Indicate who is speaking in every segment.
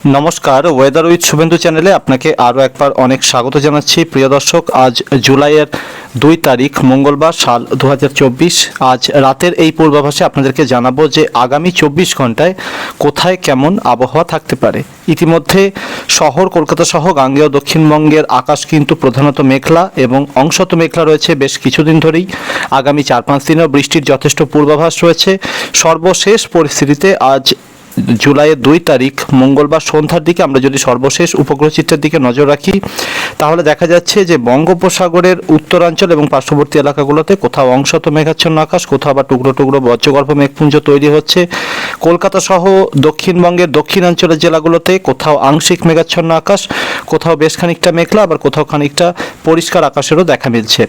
Speaker 1: নমস্কার weather with Suvendu চ্যানেলে আপনাকে আরও একবার অনেক স্বাগত জানাচ্ছি। প্রিয় দর্শক, আজ জুলাইয়ের দুই তারিখ, মঙ্গলবার, সাল দুহাজার চব্বিশ। আজ রাতের এই পূর্বাভাসে আপনাদেরকে জানাব যে আগামী চব্বিশ ঘন্টায় কোথায় কেমন আবহাওয়া থাকতে পারে। ইতিমধ্যে শহর কলকাতা সহ গাঙ্গেয় দক্ষিণবঙ্গের আকাশ কিন্তু প্রধানত মেঘলা এবং অংশত মেঘলা রয়েছে বেশ কিছুদিন ধরেই। আগামী চার পাঁচ দিনেও বৃষ্টির যথেষ্ট পূর্বাভাস রয়েছে। সর্বশেষ পরিস্থিতিতে আজ জুলাইয়ের দুই তারিখ, মঙ্গলবার সন্ধ্যার দিকে আমরা যদি সর্বশেষ উপগ্রহ চিত্রের দিকে নজর রাখি, তাহলে দেখা যাচ্ছে যে বঙ্গোপসাগরের উত্তরাঞ্চল এবং পার্শ্ববর্তী এলাকাগুলোতে কোথাও অংশত মেঘাচ্ছন্ন আকাশ, কোথাও আবার টুকরো টুকরো বজ্রগর্ভ মেঘপুঞ্জ তৈরি হচ্ছে। কলকাতা সহ দক্ষিণবঙ্গের দক্ষিণাঞ্চলের জেলাগুলোতে কোথাও আংশিক মেঘাচ্ছন্ন আকাশ, কোথাও বেশ খানিকটা মেঘলা, আবার কোথাও খানিকটা পরিষ্কার আকাশেরও দেখা মিলছে।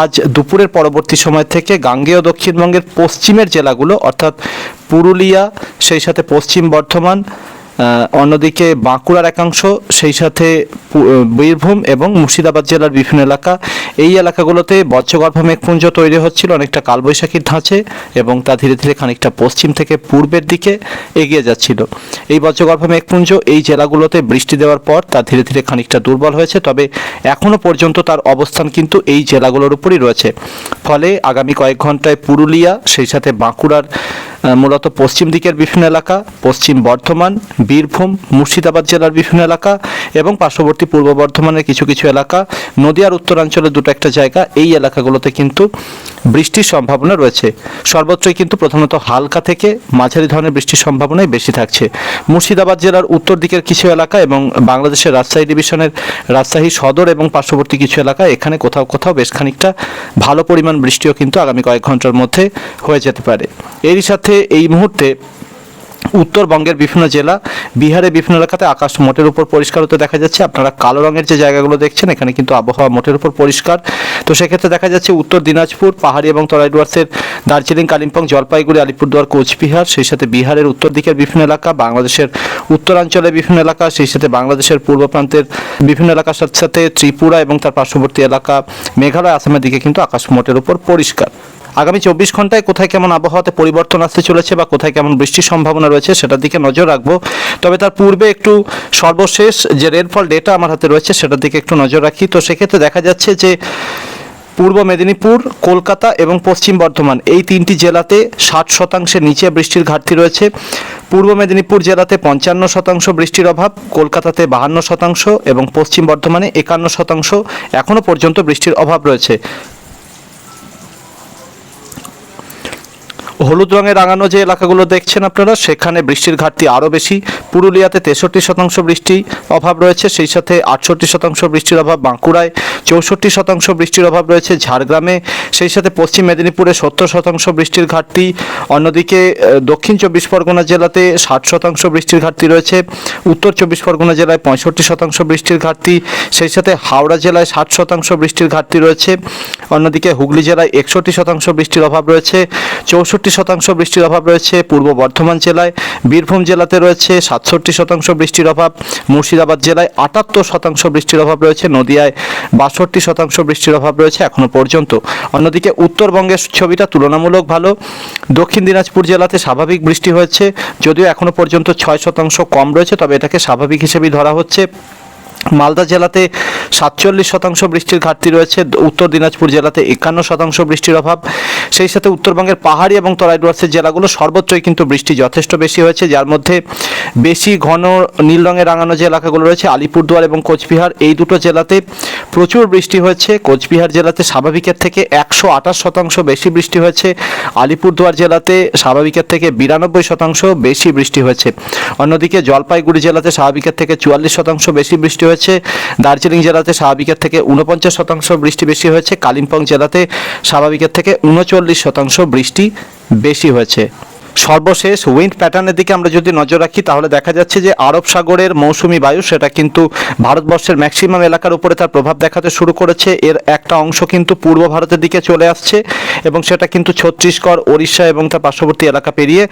Speaker 1: আজ দুপুরের পরবর্তী সময় থেকে গাঙ্গেয় দক্ষিণবঙ্গের পশ্চিমের জেলাগুলো, অর্থাৎ পুরুলিয়া সেই সাথে পশ্চিম বর্ধমান অন্যদিকে বাঁকুড়ার একাংশ, সেই সাথে বীরভূম এবং মুর্শিদাবাদ জেলার বিভিন্ন এলাকা। এই এলাকাগুলোতে বজ্রগর্ভ মেঘপুঞ্জ তৈরি হচ্ছিল, অনেকটা কালবৈশাখীর ধাঁচে এবং তা ধীরে ধীরে খানিকটা পশ্চিম থেকে পূর্বের দিকে এগিয়ে যাচ্ছিল। এই বজ্রগর্ভ মেঘপুঞ্জ এই জেলাগুলোতে বৃষ্টি দেওয়ার পর তা ধীরে ধীরে খানিকটা দুর্বল হয়েছে, তবে এখনও পর্যন্ত তার অবস্থান কিন্তু এই জেলাগুলোর উপরই রয়েছে। ফলে আগামী কয়েক ঘন্টায় পুরুলিয়া, সেই সাথে বাঁকুড়ার মূলত পশ্চিম দিকের বিভিন্ন এলাকা পশ্চিম বর্ধমান বীরভূম মুর্শিদাবাদ জেলার বিভিন্ন এলাকা এবং পার্শ্ববর্তী পূর্ব বর্ধমানের কিছু কিছু এলাকা, নদিয়ার উত্তরাঞ্চলের দুটো একটা জায়গা, এই এলাকাগুলোতে কিন্তু বৃষ্টির সম্ভাবনা রয়েছে। সর্বত্রই কিন্তু প্রধানত হালকা থেকে মাঝারি ধরনের বৃষ্টির সম্ভাবনাই বেশি থাকছে। মুর্শিদাবাদ জেলার উত্তর দিকের কিছু এলাকা এবং বাংলাদেশের রাজশাহী ডিভিশনের রাজশাহী সদর এবং পার্শ্ববর্তী কিছু এলাকা, এখানে কোথাও কোথাও বেশ খানিকটা ভালো পরিমাণ বৃষ্টিও কিন্তু আগামী কয়েক ঘণ্টার মধ্যে হয়ে যেতে পারে। এরই সাথে এই মুহূর্তে উত্তরবঙ্গের বিভিন্ন জেলা, বিহারের বিভিন্ন এলাকাতে আকাশ মোটের উপর পরিষ্কার হতে দেখা যাচ্ছে। আপনারা কালো রঙের যে জায়গাগুলো দেখছেন, এখানে কিন্তু আবহাওয়া মোটের উপর পরিষ্কার। তো সেক্ষেত্রে দেখা যাচ্ছে উত্তর দিনাজপুর, পাহাড়ি এবং তরাই ডুয়ার্সের দার্জিলিং, কালিম্পং, জলপাইগুড়ি, আলিপুরদুয়ার, কোচবিহার, সেই সাথে বিহারের উত্তর দিকের বিভিন্ন এলাকা, বাংলাদেশের উত্তরাঞ্চলের বিভিন্ন এলাকা, সেই সাথে বাংলাদেশের পূর্ব প্রান্তের বিভিন্ন এলাকার সাথে সাথে ত্রিপুরা এবং তার পার্শ্ববর্তী এলাকা, মেঘালয়, আসামের দিকে কিন্তু আকাশ মোটের উপর পরিষ্কার। আগামী চব্বিশ ঘন্টায় কোথায় কেমন আবহাওয়াতে পরিবর্তন আসতে চলেছে বা কোথায় কেমন বৃষ্টির সম্ভাবনা রয়েছে সেটার দিকে নজর রাখব। তবে তার পূর্বে একটু সর্বশেষ যে রেনফল ডেটা আমার হাতে রয়েছে সেটার দিকে একটু নজর রাখি। তো সেক্ষেত্রে দেখা যাচ্ছে যে পূর্ব মেদিনীপুর, কলকাতা এবং পশ্চিম বর্ধমান এই তিনটি জেলাতে ষাট শতাংশের নিচে বৃষ্টির ঘাটতি রয়েছে। পূর্ব মেদিনীপুর জেলাতে পঞ্চান্ন শতাংশ বৃষ্টির অভাব, কলকাতাতে বাহান্ন শতাংশ এবং পশ্চিম বর্ধমানে একান্ন শতাংশ এখনও পর্যন্ত বৃষ্টির অভাব রয়েছে। হলুদ রঙে রাঙানো যে এলাকাগুলো দেখছেন আপনারা, সেখানে বৃষ্টির ঘাটতি আরও বেশি। পুরুলিয়াতে তেষট্টি শতাংশ বৃষ্টি অভাব রয়েছে, সেই সাথে আটষট্টি শতাংশ বৃষ্টির অভাব বাঁকুড়ায়, চৌষট্টি শতাংশ বৃষ্টির অভাব রয়েছে ঝাড়গ্রামে। সেই সাথে পশ্চিম মেদিনীপুরে সত্তর শতাংশ বৃষ্টির ঘাটতি। অন্যদিকে দক্ষিণ চব্বিশ পরগনা জেলাতে ষাট শতাংশ বৃষ্টির ঘাটতি রয়েছে। উত্তর চব্বিশ পরগনা জেলায় পঁয়ষট্টি শতাংশ বৃষ্টির ঘাটতি। সেই সাথে হাওড়া জেলায় ষাট শতাংশ বৃষ্টির ঘাটতি রয়েছে। অন্যদিকে হুগলি জেলায় একষট্টি শতাংশ বৃষ্টির অভাব রয়েছে। চৌষট্টি শতাংশ বৃষ্টির অভাব রয়েছে পূর্ব বর্ধমান জেলায়, বীরভূম জেলাতে রয়েছে সাতষট্টি শতাংশ বৃষ্টির অভাব, মুর্শিদাবাদ জেলায় আটাত্তর শতাংশ বৃষ্টির অভাব রয়েছে, নদিয়ায় বাষট্টি শতাংশ বৃষ্টির অভাব রয়েছে এখনও পর্যন্ত। অন্যদিকে উত্তরবঙ্গের ছবিটা তুলনামূলক ভালো, দক্ষিণ দিনাজপুর জেলাতে স্বাভাবিক বৃষ্টি হয়েছে, যদিও এখনও পর্যন্ত ছয় শতাংশ কম রয়েছে, তবে এটাকে স্বাভাবিক হিসেবেই ধরা হচ্ছে। মালদা জেলাতে সাতচল্লিশ শতাংশ বৃষ্টির ঘাটতি রয়েছে, উত্তর দিনাজপুর জেলাতে একান্ন শতাংশ বৃষ্টির অভাব। সেই সাথে উত্তরবঙ্গের পাহাড়ি এবং তরাই ডুয়ার্সের জেলাগুলো সর্বত্রই কিন্তু বৃষ্টি যথেষ্ট বেশি হয়েছে, যার মধ্যে বেশি ঘন নীল রঙে রাঙানো যে এলাকাগুলো রয়েছে, আলিপুরদুয়ার এবং কোচবিহার, এই দুটো জেলাতে প্রচুর বৃষ্টি হয়েছে। কোচবিহার জেলাতে স্বাভাবিকের থেকে একশো আঠাশ শতাংশ বেশি বৃষ্টি হয়েছে। আলিপুরদুয়ার জেলাতে স্বাভাবিকের থেকে বিরানব্বই শতাংশ বেশি বৃষ্টি হয়েছে। অন্যদিকে জলপাইগুড়ি জেলাতে স্বাভাবিকের থেকে চুয়াল্লিশ শতাংশ বেশি বৃষ্টি হয়েছে দার্জিলিং জেলাতে স্বাভাবিকের থেকে উনপঞ্চাশ শতাংশ বৃষ্টি বেশি হয়েছে। কালিম্পং জেলাতে স্বাভাবিকের থেকে উনচল্লিশ শতাংশ বৃষ্টি বেশি হয়েছে। সর্বশেষ উইন্ড প্যাটার্নের দিকে আমরা যদি নজর রাখি, তাহলে দেখা যাচ্ছে যে আরব সাগরের মৌসুমি বায়ু, সেটা কিন্তু ভারতবর্ষের ম্যাক্সিমাম এলাকার উপরে তার প্রভাব দেখাতে শুরু করেছে। এর একটা অংশ কিন্তু পূর্ব ভারতের দিকে চলে আসছে এবং সেটা কিন্তু ছত্তিশগড়, ওড়িশা এবং তার পার্শ্ববর্তী এলাকা পেরিয়ে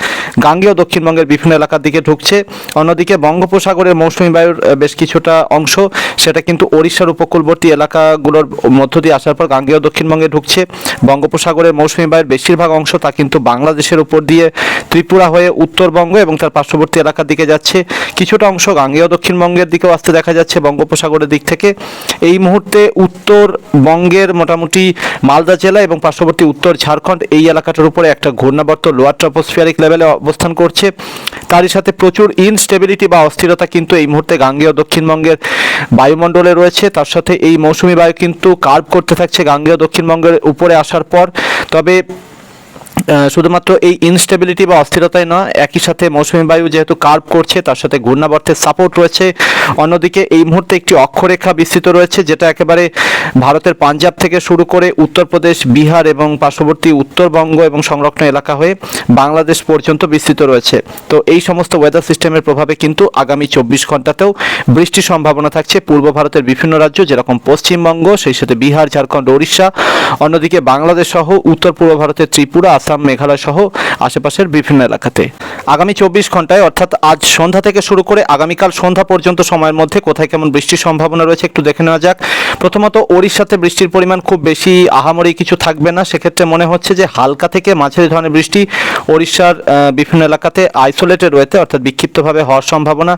Speaker 1: গাঙ্গেয় দক্ষিণবঙ্গের বিভিন্ন এলাকার দিকে ঢুকছে। অন্যদিকে বঙ্গোপসাগরের মৌসুমি বায়ুর বেশ কিছুটা অংশ, সেটা কিন্তু ওড়িশার উপকূলবর্তী এলাকাগুলোর মধ্য দিয়ে আসার পর গাঙ্গেয় দক্ষিণবঙ্গে ঢুকছে। বঙ্গোপসাগরের মৌসুমি বায়ুর বেশিরভাগ অংশ তা কিন্তু বাংলাদেশের উপর দিয়ে ত্রিপুরা হয়ে উত্তরবঙ্গ এবং তার পার্শ্ববর্তী এলাকার দিকে যাচ্ছে কিছুটা অংশ গাঙ্গেয় দক্ষিণবঙ্গের দিকেও আসতে দেখা যাচ্ছে বঙ্গোপসাগরের দিক থেকে। এই মুহূর্তে উত্তরবঙ্গের মোটামুটি মালদা জেলা এবং পার্শ্ববর্তী উত্তর ঝাড়খণ্ড এই এলাকাটার উপরে একটা ঘূর্ণাবর্ত লোয়ার ট্রপোস্ফিয়ারিক লেভেলে অবস্থান করছে। তারই সাথে প্রচুর ইনস্টেবিলিটি বা অস্থিরতা কিন্তু এই মুহূর্তে গাঙ্গেয় দক্ষিণবঙ্গের বায়ুমণ্ডলে রয়েছে। তার সাথে এই মৌসুমি বায়ু কিন্তু কার্ভ করতে থাকছে গাঙ্গেয় দক্ষিণবঙ্গের উপরে আসার পর। তবে শুধুমাত্র এই ইনস্টেবিলিটি বা অস্থিরতাই নয়, একই সাথে মৌসুমী বায়ু যেহেতু কার্ভ করছে, তার সাথে ঘূর্ণাবর্তের সাপোর্ট রয়েছে। অন্যদিকে এই মুহূর্তে একটি অক্ষরেখা বিস্তৃত রয়েছে, যেটা একেবারে ভারতের পাঞ্জাব থেকে শুরু করে উত্তরপ্রদেশ, বিহার এবং পার্শ্ববর্তী উত্তরবঙ্গ এবং সংরক্ষণ এলাকা হয়ে বাংলাদেশ পর্যন্ত বিস্তৃত রয়েছে। তো এই সমস্ত ওয়েদার সিস্টেমের প্রভাবে কিন্তু আগামী চব্বিশ ঘন্টাতেও বৃষ্টির সম্ভাবনা থাকছে। পূর্ব ভারতের বিভিন্ন রাজ্য, যেরকম পশ্চিমবঙ্গ, সেই সাথে বিহার, ঝাড়খণ্ড, ওড়িশা, অন্যদিকে বাংলাদেশ সহ উত্তর পূর্ব ভারতের ত্রিপুরা আসাম, মেঘালয় সহ আশেপাশের বিভিন্ন এলাকাতে। আগামী চব্বিশ ঘন্টায় অর্থাৎ আজ সন্ধ্যা থেকে শুরু করে আগামীকাল সন্ধ্যা পর্যন্ত সময়ের মধ্যে কোথায় কেমন বৃষ্টির সম্ভাবনা রয়েছে একটু দেখে নেওয়া যাক। প্রথমত, ওড়িশাতে বৃষ্টির পরিমাণ খুব বেশি, আহামরি কিছু থাকবে না। সেক্ষেত্রে মনে হচ্ছে যে হালকা থেকে মাঝারি ধরনের বৃষ্টি ওড়িশার বিভিন্ন এলাকাতে আইসোলেটেড রয়েছে, অর্থাৎ বিক্ষিপ্তভাবে হওয়ার সম্ভাবনা।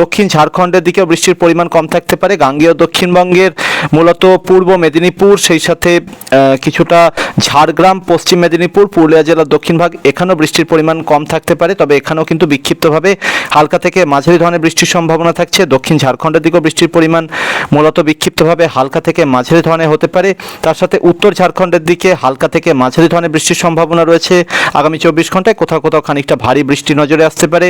Speaker 1: দক্ষিণ ঝাড়খণ্ডের দিকেও বৃষ্টির পরিমাণ কম থাকতে পারে। গাঙ্গেয় দক্ষিণবঙ্গের মূলত পূর্ব মেদিনীপুর, সেই সাথে কিছুটা ঝাড়গ্রাম, পশ্চিম মেদিনীপুর পুরুলিয়া জেলার দক্ষিণ ভাগ, এখানেও বৃষ্টির পরিমাণ কম থাকতে পারে, তবে এখানেও কিন্তু বিক্ষিপ্তভাবে হালকা থেকে মাঝারি ধরনের বৃষ্টির সম্ভাবনা থাকছে। দক্ষিণ ঝাড়খণ্ডের দিকেও বৃষ্টির পরিমাণ মূলত বিক্ষিপ্তভাবে হালকা থেকে মাঝারি ধরনের হতে পারে। তার সাথে উত্তর ঝাড়খণ্ডের দিকে হালকা থেকে মাঝারি ধরনের বৃষ্টির সম্ভাবনা রয়েছে। আগামী চব্বিশ ঘন্টায় কোথাও কোথাও খানিকটা ভারী বৃষ্টি নজরে আসতে পারে।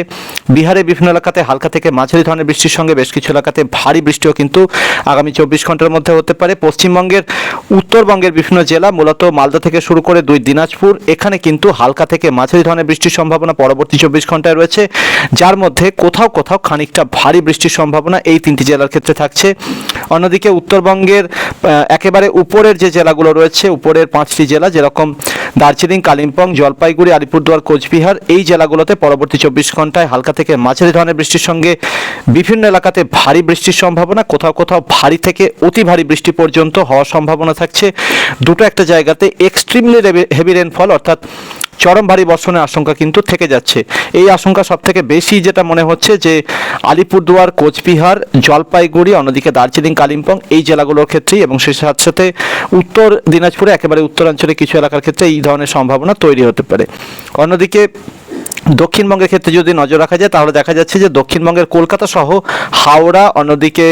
Speaker 1: বিহারের বিভিন্ন এলাকাতে হালকা থেকে মাঝারি ধরনের বৃষ্টির সঙ্গে বেশ কিছু এলাকাতে ভারী বৃষ্টিও কিন্তু আগামী চব্বিশ ঘণ্টার মধ্যে হতে পারে। পশ্চিমবঙ্গের, উত্তরবঙ্গের বিভিন্ন জেলা, মূলত মালদা থেকে শুরু করে দুই দিনাজপুর এখানে কিন্তু হালকা থেকে মাঝারি ধরনের বৃষ্টির সম্ভাবনা পরবর্তী চব্বিশ ঘন্টায় রয়েছে, যার মধ্যে কোথাও কোথাও খানিকটা ভারী বৃষ্টির সম্ভাবনা এই তিনটি জেলার ক্ষেত্রে থাকছে। অন্যদিকে উত্তরবঙ্গের একেবারে উপরের যে জেলাগুলো রয়েছে, উপরের পাঁচটি জেলা যেরকম দার্জিলিং, কালিম্পং, জলপাইগুড়ি, আলিপুরদুয়ার, কোচবিহার, এই জেলাগুলোতে পরবর্তী চব্বিশ ঘন্টায় হালকা থেকে মাঝারি ধরনের বৃষ্টির সঙ্গে বিভিন্ন এলাকাতে ভারী বৃষ্টির সম্ভাবনা, কোথাও কোথাও ভারী থেকে অতি ভারী বৃষ্টি পর্যন্ত হওয়ার সম্ভাবনা থাকছে। দুটো একটা জায়গাতে এক্সট্রিমলি হেভি রেনফল অর্থাৎ চরম ভারী বর্ষণের আশঙ্কা কিন্তু থেকে যাচ্ছে। এই আশঙ্কা সব থেকে বেশি যেটা মনে হচ্ছে যে আলিপুরদুয়ার, কোচবিহার, জলপাইগুড়ি, অন্যদিকে দার্জিলিং, কালিম্পং এই জেলাগুলোর ক্ষেত্রেই এবং সেই সাথে সাথে উত্তর দিনাজপুরে একেবারে উত্তরাঞ্চলে কিছু এলাকার ক্ষেত্রে এই ধরনের সম্ভাবনা তৈরি হতে পারে। অন্যদিকে দক্ষিণবঙ্গের ক্ষেত্রে যদি নজর রাখা যায়, তাহলে দেখা যাচ্ছে যে দক্ষিণবঙ্গের কলকাতা সহ হাওড়া, অন্যদিকে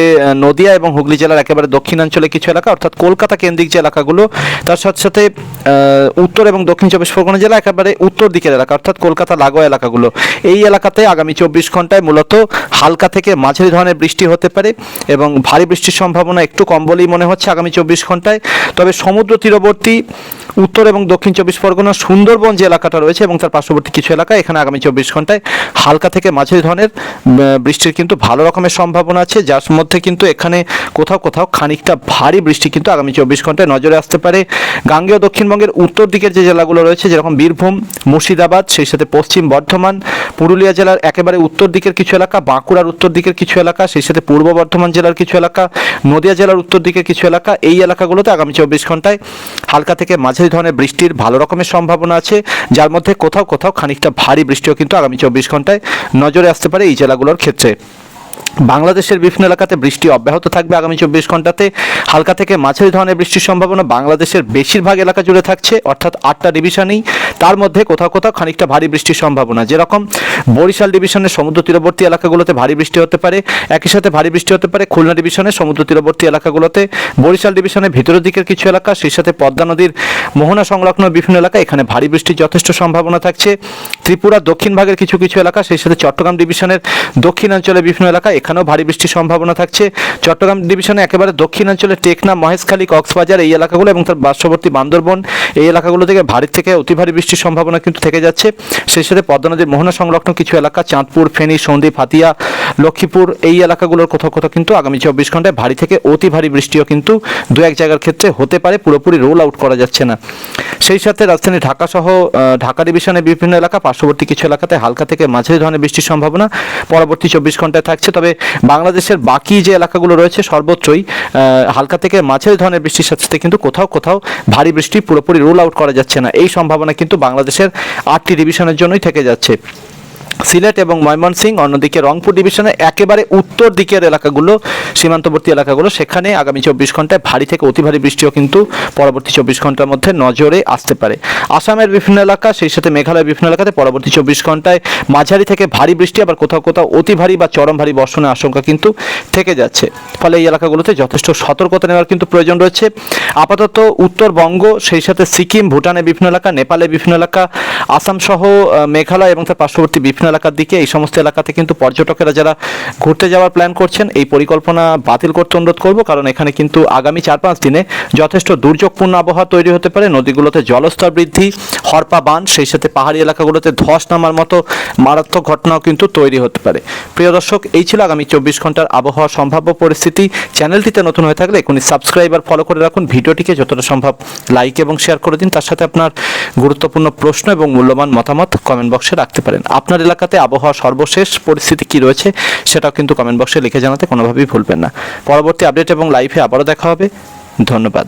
Speaker 1: নদিয়া এবং হুগলি জেলার একেবারে দক্ষিণাঞ্চলে কিছু এলাকা, অর্থাৎ কলকাতা কেন্দ্রিক যে এলাকাগুলো, তার সাথে সাথে উত্তর এবং দক্ষিণ চব্বিশ পরগনা জেলা একেবারে উত্তর দিকের এলাকা, অর্থাৎ কলকাতা লাগোয়া এলাকাগুলো। এই এলাকাতে আগামী চব্বিশ ঘন্টায় মূলত হালকা থেকে মাঝারি ধরনের বৃষ্টি হতে পারে এবং ভারী বৃষ্টির সম্ভাবনা একটু কম বলেই মনে হচ্ছে আগামী চব্বিশ ঘন্টায়। তবে সমুদ্র তীরবর্তী উত্তর এবং দক্ষিণ চব্বিশ পরগনা সুন্দরবন যে এলাকাটা রয়েছে এবং তার পার্শ্ববর্তী কিছু এলাকা, এখানে আগামী চব্বিশ ঘন্টায়। হালকা থেকে মাঝে ধরনের বৃষ্টির কিন্তু ভালো রকমের সম্ভাবনা আছে। যার মধ্যে কিন্তু এখানে কোথাও কোথাও খানিকটা ভারী বৃষ্টি কিন্তু আগামী চব্বিশ ঘন্টায় নজরে আসতে পারে। গাঙ্গেয় দক্ষিণবঙ্গের উত্তর দিকের যে জেলাগুলো রয়েছে, যেরকম বীরভূম, মুর্শিদাবাদ, সেই সাথে পশ্চিম বর্ধমান পুরুলিয়া জেলার একেবারে উত্তর দিকের কিছু এলাকা, বাঁকুড়ার উত্তর দিকের কিছু এলাকা, সেই সাথে পূর্ব বর্ধমান জেলার কিছু এলাকা, নদিয়া জেলার উত্তর দিকের কিছু এলাকা, এই এলাকাগুলোতে আগামী চব্বিশ ঘন্টায় হালকা থেকে মাঝারি ধরনের বৃষ্টির ভালো রকমের সম্ভাবনা আছে, যার মধ্যে কোথাও কোথাও খানিকটা ভারী বৃষ্টিও কিন্তু আগামী চব্বিশ ঘন্টায় নজরে আসতে পারে এই জেলাগুলোর ক্ষেত্রে। বাংলাদেশের বিভিন্ন এলাকাতে বৃষ্টি অব্যাহত থাকবে আগামী চব্বিশ ঘন্টাতে হালকা থেকে মাঝারি ধরনের বৃষ্টির সম্ভাবনা বাংলাদেশের বেশিরভাগ এলাকা জুড়ে থাকছে, অর্থাৎ আটটা ডিভিশনেই তার মধ্যে কোথাও কোথাও খানিকটা ভারী বৃষ্টির সম্ভাবনা। যেরকম বরিশাল ডিভিশনের সমুদ্র তীরবর্তী এলাকাগুলোতে ভারী বৃষ্টি হতে পারে, একই সাথে ভারী বৃষ্টি হতে পারে খুলনা ডিভিশনের সমুদ্র তীরবর্তী এলাকাগুলোতে। বরিশাল ডিভিশনের ভিতরের দিকের কিছু এলাকা, সেই সাথে পদ্মা নদীর মোহনা সংলগ্ন বিভিন্ন এলাকা, এখানে ভারী বৃষ্টির যথেষ্ট সম্ভাবনা থাকছে। ত্রিপুরা দক্ষিণ ভাগের কিছু কিছু এলাকা, সেই সাথে চট্টগ্রাম ডিভিশনের দক্ষিণাঞ্চলের বিভিন্ন এলাকা, এখানেও ভারী বৃষ্টির সম্ভাবনা থাকছে। চট্টগ্রাম ডিভিশনে একেবারে দক্ষিণাঞ্চলে টেকনা মহেশখালী, কক্সবাজার এই এলাকাগুলো এবং তার পার্শ্ববর্তী বান্দরবন এই এলাকাগুলো থেকে ভারী থেকে অতি ভারী বৃষ্টির সম্ভাবনা কিন্তু থেকে যাচ্ছে। সেই সাথে পদ্মা নদীর মোহনা সংলগ্ন কিছু এলাকা, চাঁদপুর, ফেনী, সন্দ্বীপ, হাতিয়া লক্ষ্মীপুর এই এলাকাগুলোর কোথাও কোথাও কিন্তু আগামী চব্বিশ ঘন্টায় ভারী থেকে অতি ভারী বৃষ্টিও কিন্তু দু এক জায়গার ক্ষেত্রে হতে পারে পুরোপুরি রোল আউট করা যাচ্ছে না। সেই সাথে রাজধানী ঢাকা সহ ঢাকা ডিভিশনের বিভিন্ন এলাকা পার্শ্ববর্তী কিছু এলাকাতে হালকা থেকে মাঝারি ধরনের বৃষ্টির সম্ভাবনা পরবর্তী চব্বিশ ঘন্টায় থাকছে। তবে বাংলাদেশের বাকি যে এলাকাগুলো রয়েছে সর্বত্রই আহ, হালকা থেকে মাঝারি ধরনের বৃষ্টির সাথে সাথে কিন্তু কোথাও কোথাও ভারী বৃষ্টি পুরোপুরি রোল আউট করা যাচ্ছে না। এই সম্ভাবনা কিন্তু বাংলাদেশের আটটি ডিভিশনের জন্যই থেকে যাচ্ছে। সিলেট এবং ময়মনসিংহ, অন্যদিকে রংপুর ডিভিশনে একেবারে উত্তর দিকের এলাকাগুলো, সীমান্তবর্তী এলাকাগুলো, সেখানে আগামী চব্বিশ ঘন্টায় ভারী থেকে অতি ভারী বৃষ্টিও কিন্তু পরবর্তী চব্বিশ ঘণ্টার মধ্যে নজরে আসতে পারে। আসামের বিভিন্ন এলাকা, সেই সাথে মেঘালয়ের বিভিন্ন এলাকাতে পরবর্তী চব্বিশ ঘন্টায় মাঝারি থেকে ভারী বৃষ্টি, আবার কোথাও কোথাও অতি ভারী বা চরম ভারী বর্ষণের আশঙ্কা কিন্তু থেকে যাচ্ছে। ফলে এই এলাকাগুলোতে যথেষ্ট সতর্কতা নেওয়ার কিন্তু প্রয়োজন রয়েছে। আপাতত উত্তরবঙ্গ, সেই সাথে সিকিম, ভুটানের বিভিন্ন এলাকা, নেপালের বিভিন্ন এলাকা, আসাম সহ মেঘালয় এবং তার পার্শ্ববর্তী বিভিন্ন এলাকার দিকে, এই সমস্ত এলাকাতে কিন্তু পর্যটকেরা যারা ঘুরতে যাওয়ার প্ল্যান করছেন, এই পরিকল্পনা বাতিল করতে অনুরোধ করব। কারণ এখানে কিন্তু আগামী চার পাঁচ দিনে যথেষ্ট দুর্যোগপূর্ণ আবহাওয়া তৈরি হতে পারে। নদীগুলোতে জলস্তর বৃদ্ধি, হরপা বান, সেই সাথে পাহাড়ি এলাকাগুলোতে ধস নামার মতো মারাত্মক ঘটনাও কিন্তু তৈরি হতে পারে। প্রিয় দর্শক, এই ছিল আগামী চব্বিশ ঘণ্টার আবহাওয়া সম্ভাব্য পরিস্থিতি। চ্যানেলটিতে নতুন হয়ে থাকলে এখনই সাবস্ক্রাইব আর ফলো করে রাখুন। ভিডিওটিকে যতটা সম্ভব লাইক এবং শেয়ার করে দিন। তার সাথে আপনার গুরুত্বপূর্ণ প্রশ্ন এবং মূল্যবান মতামত কমেন্ট বক্সে রাখতে পারেন। আপনার এলাকাতে আবহাওয়া সর্বশেষ পরিস্থিতি কি রয়েছে সেটাও কিন্তু কমেন্ট বক্সে লিখে জানাতে কোনোভাবেই ভুলবেন না। পরবর্তী আপডেট এবং লাইভে আবারও দেখা হবে। ধন্যবাদ।